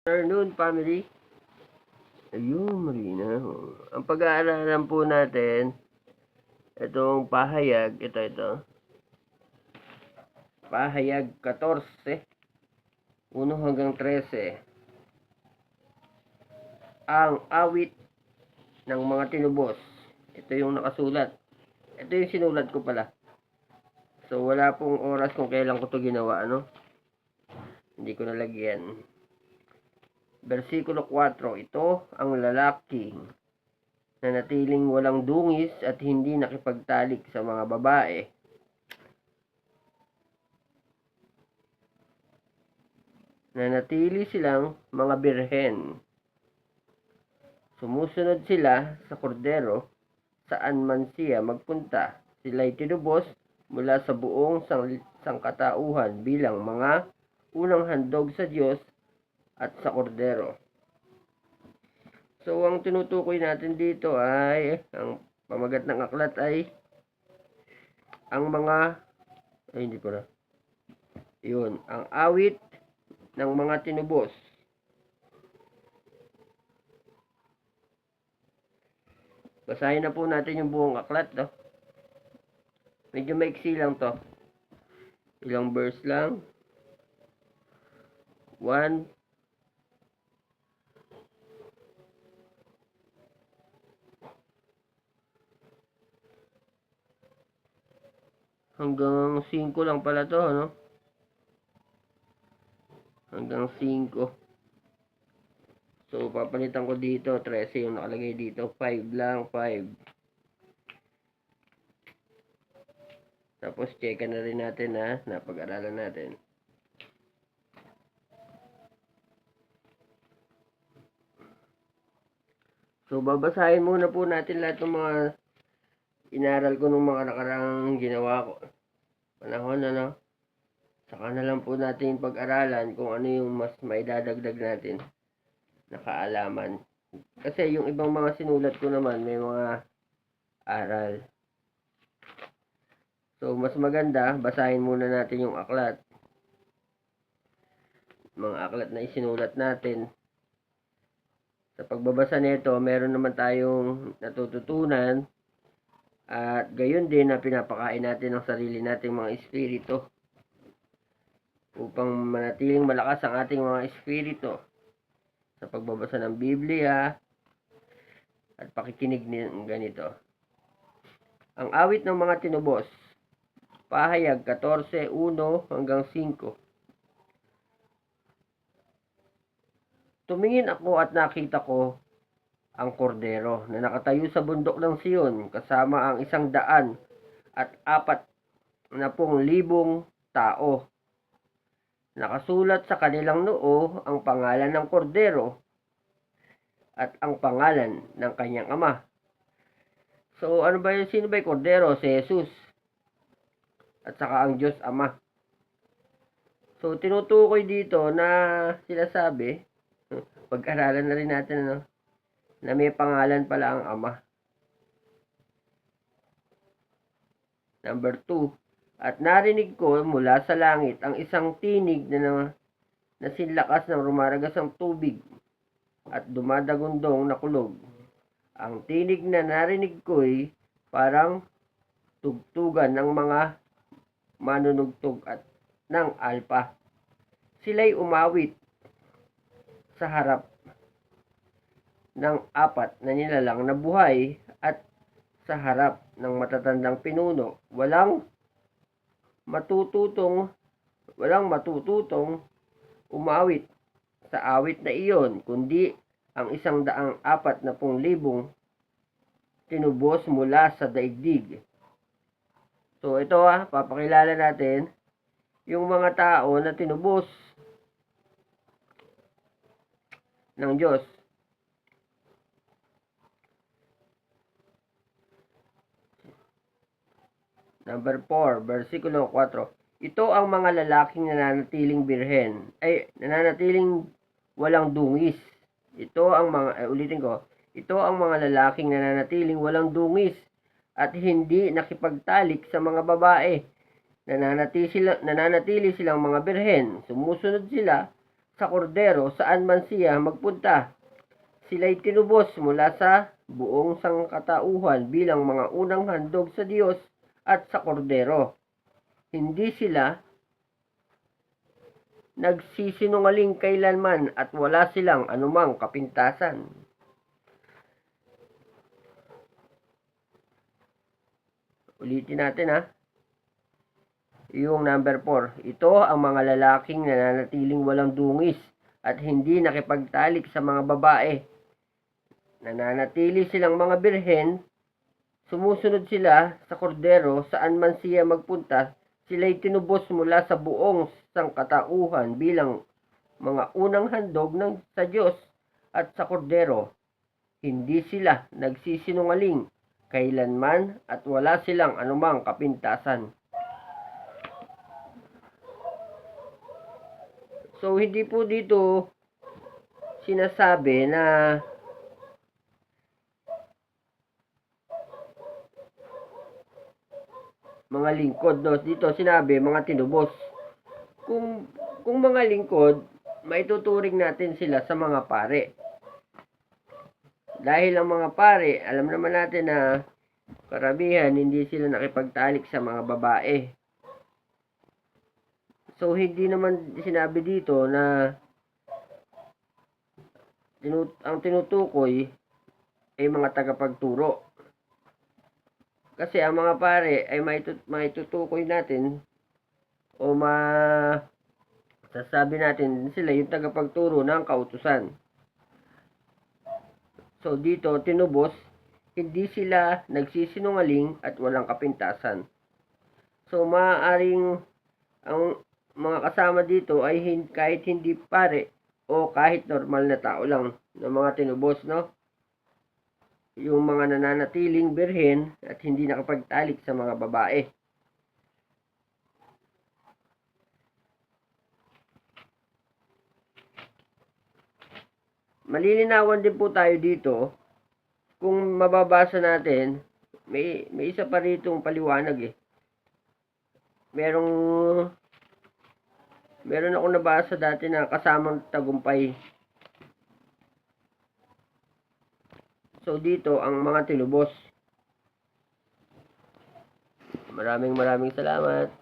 afternoon, family. Ayun, Marina. Ang pag-aaralan po natin, itong pahayag, ito, ito. Pahayag 14, 1 hanggang 13. Ang awit ng mga tinubos. Ito yung nakasulat. Ito yung sinulat ko pala. So, wala pong oras kung kailan ko to ginawa, ano? Hindi ko nalagyan. Versikulo 4, ito ang lalaki na natiling walang dungis at hindi nakipagtalik sa mga babae. Na natili silang mga birhen. Sumusunod sila sa kordero saan man siya magpunta. Sila'y tinubos mula sa buong sang sangkatauhan bilang mga unang handog sa Diyos at sa kordero. So, ang tinutukoy natin dito ay, ang pamagat ng aklat ay, ang mga, ay hindi na, yun, ang awit ng mga tinubos. Basahin na po natin yung buong aklat, no? Medyo maiksi lang to. Ilang verse lang. 1 hanggang 5 lang pala to, no? Hanggang 5. So, papalitan ko dito, 13 yung nakalagay dito. 5 lang, 5. Tapos, check na rin natin ha, napag-aralan natin. So, babasahin muna po natin lahat ng mga inaral ko nung mga nakarang ginawa ko. Panahon, ano? Saka na lang po natin pag-aralan kung ano yung mas maidadagdag natin na kaalaman. Kasi yung ibang mga sinulat ko naman, may mga aral. So, mas maganda, basahin muna natin yung aklat. Mga aklat na isinulat natin. Sa pagbabasa nito, meron naman tayong natututunan at gayon din na pinapakain natin ang sarili nating mga espiritu upang manatiling malakas ang ating mga espiritu sa pagbabasa ng Biblia at pakikinig ng ganito. Ang awit ng mga tinubos, pahayag 14:1 hanggang 5. Tumingin ako at nakita ko ang kordero na nakatayo sa bundok ng Siyon kasama ang isang daan at apat na pong libong tao. Nakasulat sa kanilang noo ang pangalan ng kordero at ang pangalan ng kanyang ama. So, ano ba yung sino ba yung kordero? Si Jesus. At saka ang Diyos Ama. So, tinutukoy dito na sila sabi, pag-aralan na rin natin, ano, na may pangalan pala ang Ama. Number 2. At narinig ko mula sa langit ang isang tinig na, na, na sinlakas ng rumaragas ang tubig at dumadagundong na kulog. Ang tinig na narinig ko ay parang tugtugan ng mga manunugtog at ng alpa. Sila'y umawit sa harap ng apat na nilalang na buhay at sa harap ng matatandang pinuno. Walang matututong walang matututong umawit sa awit na iyon, kundi ang isang daang apat na pong libong tinubos mula sa daigdig. So ito ah, papakilala natin yung mga tao na tinubos ng Diyos. Number 4, versikulo 4. Ito ang mga lalaking nananatiling birhen, ay nananatiling walang dungis. Ito ang mga, ay, ulitin ko, ito ang mga lalaking nananatiling walang dungis at hindi nakipagtalik sa mga babae. Nananatili, sila, nananatili silang mga birhen. Sumusunod sila sa kordero saan man siya magpunta. Sila'y tinubos mula sa buong sangkatauhan bilang mga unang handog sa Diyos at sa kordero. Hindi sila nagsisinungaling kailanman at wala silang anumang kapintasan. Ulitin natin ha. Yung number 4. Ito ang mga lalaking nananatiling walang dungis at hindi nakipagtalik sa mga babae. Nananatili silang mga birhen, sumusunod sila sa kordero saan man siya magpunta, sila'y tinubos mula sa buong sangkatauhan bilang mga unang handog ng sa Diyos at sa kordero. Hindi sila nagsisinungaling kailanman at wala silang anumang kapintasan. So, hindi po dito sinasabi na mga lingkod. No? Dito sinabi, mga tinubos. Kung, kung mga lingkod, maituturing natin sila sa mga pare. Dahil ang mga pare, alam naman natin na karamihan hindi sila nakipagtalik sa mga babae. So, hindi naman sinabi dito na tinut ang tinutukoy ay mga tagapagturo. Kasi ang mga pare ay maitut maitutukoy natin o ma sasabi natin sila yung tagapagturo ng kautusan. So dito tinubos, hindi sila nagsisinungaling at walang kapintasan. So maaaring ang mga kasama dito ay kahit hindi pare o kahit normal na tao lang ng mga tinubos, no? Yung mga nananatiling birhen at hindi nakapagtalik sa mga babae. Malilinawan din po tayo dito kung mababasa natin, may, may isa pa ritong paliwanag eh. Merong meron ako nabasa dati na kasamang tagumpay. So dito ang mga tinubos. Maraming maraming salamat.